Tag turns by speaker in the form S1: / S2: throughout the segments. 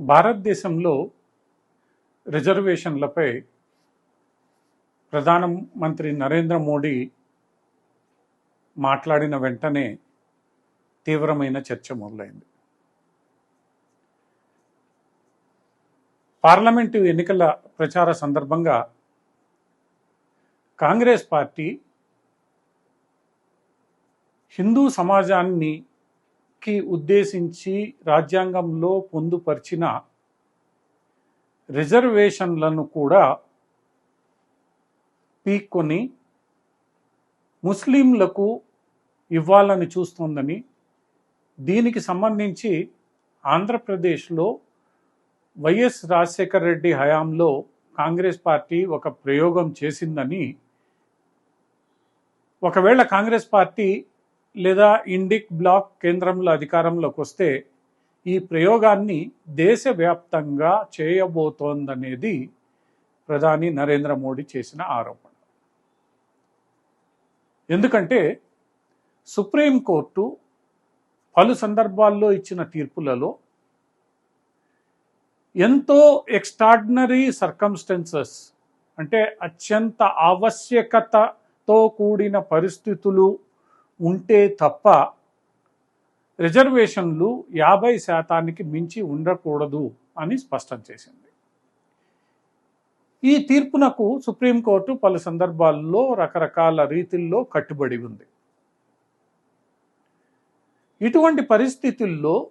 S1: భారతదేశంలో రిజర్వేషన్లపై ప్రధానమంత్రి నరేంద్ర మోడీ మాట్లాడిన వెంటనే తీవ్రమైన చర్చ మొదలైంది. పార్లమెంటు ఎన్నికల ప్రచార సందర్భంగా కాంగ్రెస్ పార్టీ హిందూ సమాజాన్ని కి ఉద్దేశించి రాజ్యాంగంలో పొందుపరిచిన రిజర్వేషన్లను కూడా పీక్కొని ముస్లింలకు ఇవ్వాలని చూస్తోందని దీనికి సంబంధించి ఆంధ్రప్రదేశ్లో వైఎస్ రాజశేఖర రెడ్డి హయాంలో కాంగ్రెస్ పార్టీ ఒక ప్రయోగం చేసిందని ఒకవేళ కాంగ్రెస్ పార్టీ లేదా ఇండిక్ బ్లాక్ కేంద్రంలో అధికారంలోకి వస్తే ఈ ప్రయోగాన్ని దేశవ్యాప్తంగా చేయబోతోందనేది ప్రధాని నరేంద్ర మోడీ చేసిన ఆరోపణ. ఎందుకంటే సుప్రీంకోర్టు పలు సందర్భాల్లో ఇచ్చిన తీర్పులలో ఎంతో ఎక్స్ట్రాడినరీ సర్కమ్స్టెన్సెస్ అంటే అత్యంత ఆవశ్యకతతో కూడిన పరిస్థితులు ఉంటే తప్ప రిజర్వేషన్లు యాభై శాతానికి మించి ఉండకూడదు అని స్పష్టం చేసింది. ఈ తీర్పునకు సుప్రీంకోర్టు పలు సందర్భాల్లో రకరకాల రీతిల్లో కట్టుబడి ఉంది. ఇటువంటి పరిస్థితుల్లో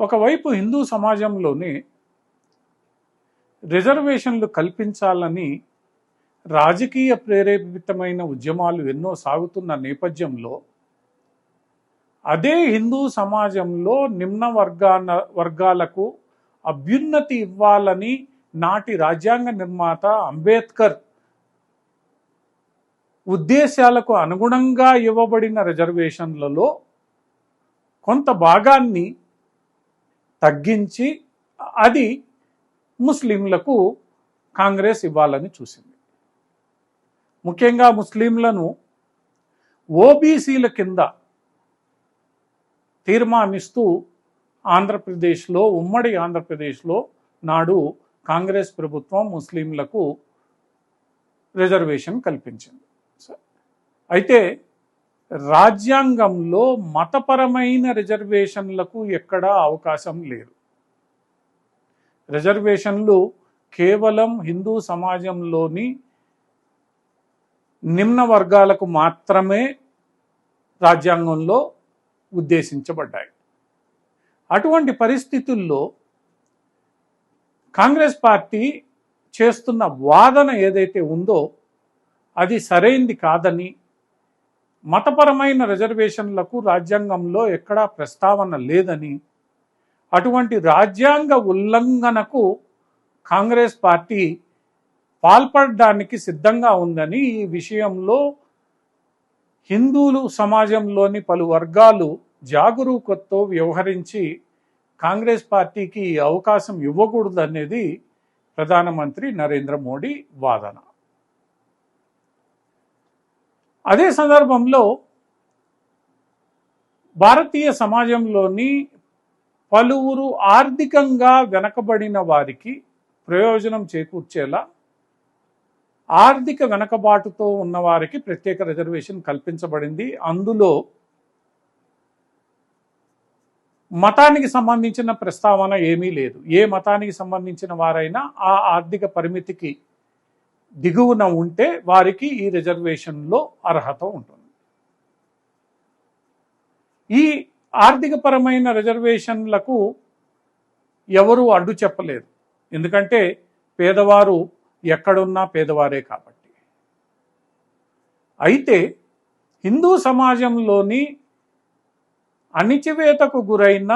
S1: ఒకవైపు హిందూ సమాజంలోనే రిజర్వేషన్లు కల్పించాలని రాజకీయ ప్రేరేపితమైన ఉద్యమాలు ఎన్నో సాగుతున్న నేపథ్యంలో అదే హిందూ సమాజంలో నిమ్న వర్గాన వర్గాలకు అభ్యున్నతి ఇవ్వాలని నాటి రాజ్యాంగ నిర్మాత అంబేద్కర్ ఉద్దేశాలకు అనుగుణంగా ఇవ్వబడిన రిజర్వేషన్లలో కొంత భాగాన్ని తగ్గించి అది ముస్లింలకు కాంగ్రెస్ ఇవ్వాలని చూసింది. ముఖ్యంగా ముస్లింలను ఓబీసీల కింద తీర్మానిస్తూ ఆంధ్రప్రదేశ్లో ఉమ్మడి ఆంధ్రప్రదేశ్లో నాడు కాంగ్రెస్ ప్రభుత్వం ముస్లింలకు రిజర్వేషన్ కల్పించింది. అయితే రాజ్యాంగంలో మతపరమైన రిజర్వేషన్లకు ఎక్కడా అవకాశం లేదు. రిజర్వేషన్లు కేవలం హిందూ సమాజంలోని నిమ్న వర్గాలకు మాత్రమే రాజ్యాంగంలో ఉద్దేశించబడ్డాయి. అటువంటి పరిస్థితుల్లో కాంగ్రెస్ పార్టీ చేస్తున్న వాదన ఏదైతే ఉందో అది సరైంది కాదని మతపరమైన రిజర్వేషన్లకు రాజ్యాంగంలో ఎక్కడా ప్రస్తావన లేదని అటువంటి రాజ్యాంగ ఉల్లంఘనకు కాంగ్రెస్ పార్టీ పాల్పడడానికి సిద్ధంగా ఉందని ఈ విషయంలో హిందువులు సమాజంలోని పలు వర్గాలు జాగరూకతతో వ్యవహరించి కాంగ్రెస్ పార్టీకి ఈ అవకాశం ఇవ్వకూడదనేది ప్రధానమంత్రి నరేంద్ర మోడీ వాదన. అదే సందర్భంలో భారతీయ సమాజంలోని పలువురు ఆర్థికంగా వెనకబడిన వారికి ప్రయోజనం చేకూర్చేలా ఆర్థిక వెనకబాటుతో ఉన్నవారికి ప్రత్యేక రిజర్వేషన్ కల్పించబడింది. అందులో మతానికి సంబంధించిన ప్రస్తావన ఏమీ లేదు. ఏ మతానికి సంబంధించిన వారైనా ఆ ఆర్థిక పరిమితికి దిగువన ఉంటే వారికి ఈ రిజర్వేషన్లో అర్హత ఉంటుంది. ఈ ఆర్థికపరమైన రిజర్వేషన్లకు ఎవరు అడ్డు చెప్పలేదు. ఎందుకంటే పేదవారు ఎక్కడున్నా పేదవారే కాబట్టి. అయితే హిందూ సమాజంలోని అణిచివేతకు గురైన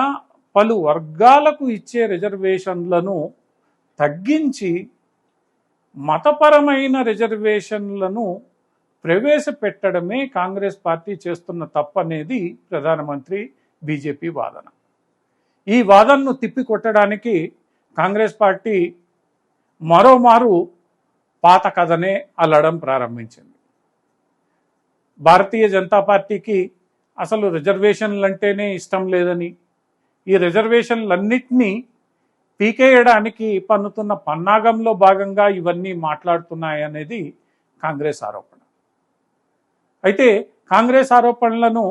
S1: పలు వర్గాలకు ఇచ్చే రిజర్వేషన్లను తగ్గించి మతపరమైన రిజర్వేషన్లను ప్రవేశపెట్టడమే కాంగ్రెస్ పార్టీ చేస్తున్న తప్పనేది ప్రధానమంత్రి బీజేపీ వాదన. ఈ వాదనను తిప్పికొట్టడానికి కాంగ్రెస్ పార్టీ మరోమారు పాత కథనే అల్లడం ప్రారంభించింది. భారతీయ జనతా పార్టీకి అసలు రిజర్వేషన్లు అంటేనే ఇష్టం లేదని ఈ రిజర్వేషన్లన్నింటినీ పీకేయడానికి పన్నుతున్న పన్నాగంలో భాగంగా ఇవన్నీ మాట్లాడుతున్నాయి అనేది కాంగ్రెస్ ఆరోపణ. అయితే కాంగ్రెస్ ఆరోపణలను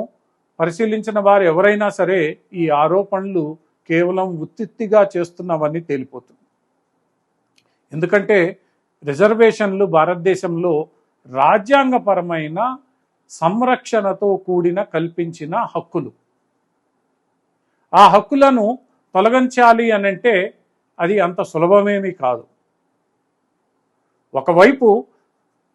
S1: పరిశీలించిన వారు ఎవరైనా సరే ఈ ఆరోపణలు కేవలం ఉత్తిత్తిగా చేస్తున్నవని తేలిపోతుంది. ఎందుకంటే రిజర్వేషన్లు భారతదేశంలో రాజ్యాంగపరమైన సంరక్షణతో కూడిన కల్పించిన హక్కులు. ఆ హక్కులను తొలగించాలి అనంటే అది అంత సులభమేమీ కాదు. ఒకవైపు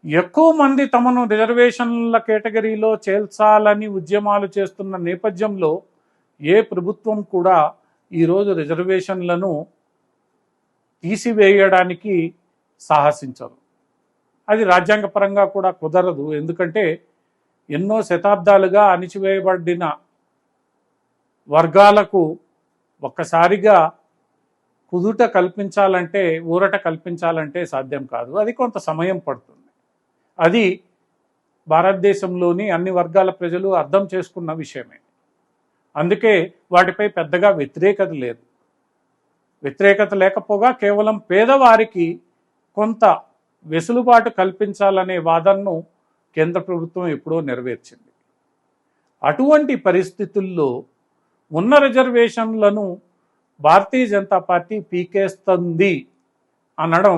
S1: ఎక్కువ మంది తమను రిజర్వేషన్ల కేటగిరీలో చేల్చాలని ఉద్యమాలు చేస్తున్న నేపథ్యంలో ఏ ప్రభుత్వం కూడా ఈరోజు రిజర్వేషన్లను తీసివేయడానికి సాహసించరు. అది రాజ్యాంగపరంగా కూడా కుదరదు. ఎందుకంటే ఎన్నో శతాబ్దాలుగా అణిచివేయబడిన వర్గాలకు ఒక్కసారిగా కుదుట కల్పించాలంటే ఊరట కల్పించాలంటే సాధ్యం కాదు. అది కొంత సమయం పడుతుంది. అది భారతదేశంలోని అన్ని వర్గాల ప్రజలు అర్థం చేసుకున్న విషయమే. అందుకే వాటిపై పెద్దగా వ్యతిరేకత లేదు. వ్యతిరేకత లేకపోగా కేవలం పేదవారికి కొంత వెసులుబాటు కల్పించాలనే వాదనను కేంద్ర ప్రభుత్వం ఎప్పుడో నెరవేర్చింది. అటువంటి పరిస్థితుల్లో ఉన్న రిజర్వేషన్లను భారతీయ జనతా పార్టీ పీకేస్తుంది అనడం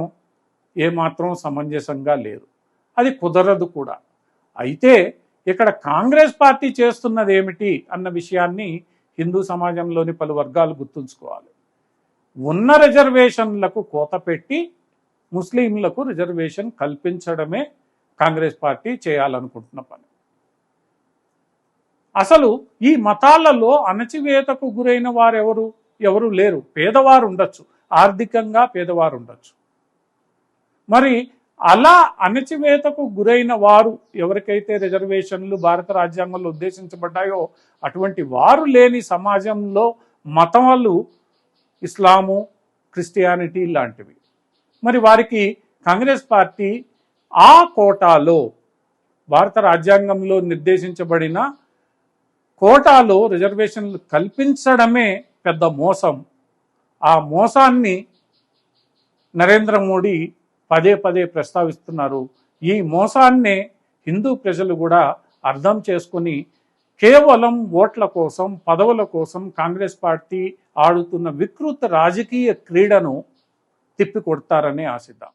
S1: ఏమాత్రం సమంజసంగా లేదు. అది కుదరదు కూడా. అయితే ఇక్కడ కాంగ్రెస్ పార్టీ చేస్తున్నది ఏమిటి అన్న విషయాన్ని హిందూ సమాజంలోని పలు వర్గాలు గుర్తుంచుకోవాలి. ఉన్న రిజర్వేషన్లకు కోత పెట్టి ముస్లింలకు రిజర్వేషన్ కల్పించడమే కాంగ్రెస్ పార్టీ చేయాలనుకుంటున్న పని. అసలు ఈ మతాలలో అణచివేతకు గురైన వారెవరు? ఎవరు లేరు. పేదవారు ఉండొచ్చు. ఆర్థికంగా పేదవారు ఉండొచ్చు. మరి అలా అణచివేతకు గురైన వారు ఎవరికైతే రిజర్వేషన్లు భారత రాజ్యాంగంలో ఉద్దేశించబడ్డాయో అటువంటి వారు లేని సమాజంలో మతాలు ఇస్లాము క్రిస్టియానిటీ లాంటివి. మరి వారికి కాంగ్రెస్ పార్టీ ఆ కోటాలో భారత రాజ్యాంగంలో నిర్దేశించబడిన కోటాలో రిజర్వేషన్లు కల్పించడమే పెద్ద మోసం. ఆ మోసాన్ని నరేంద్ర మోడీ పదే పదే ప్రస్తావిస్తున్నారు. ఈ మోసాన్నే హిందూ ప్రజలు కూడా అర్థం చేసుకుని కేవలం ఓట్ల కోసం పదవుల కోసం కాంగ్రెస్ పార్టీ ఆడుతున్న వికృత రాజకీయ క్రీడను తిప్పికొడతారని ఆశిద్దాం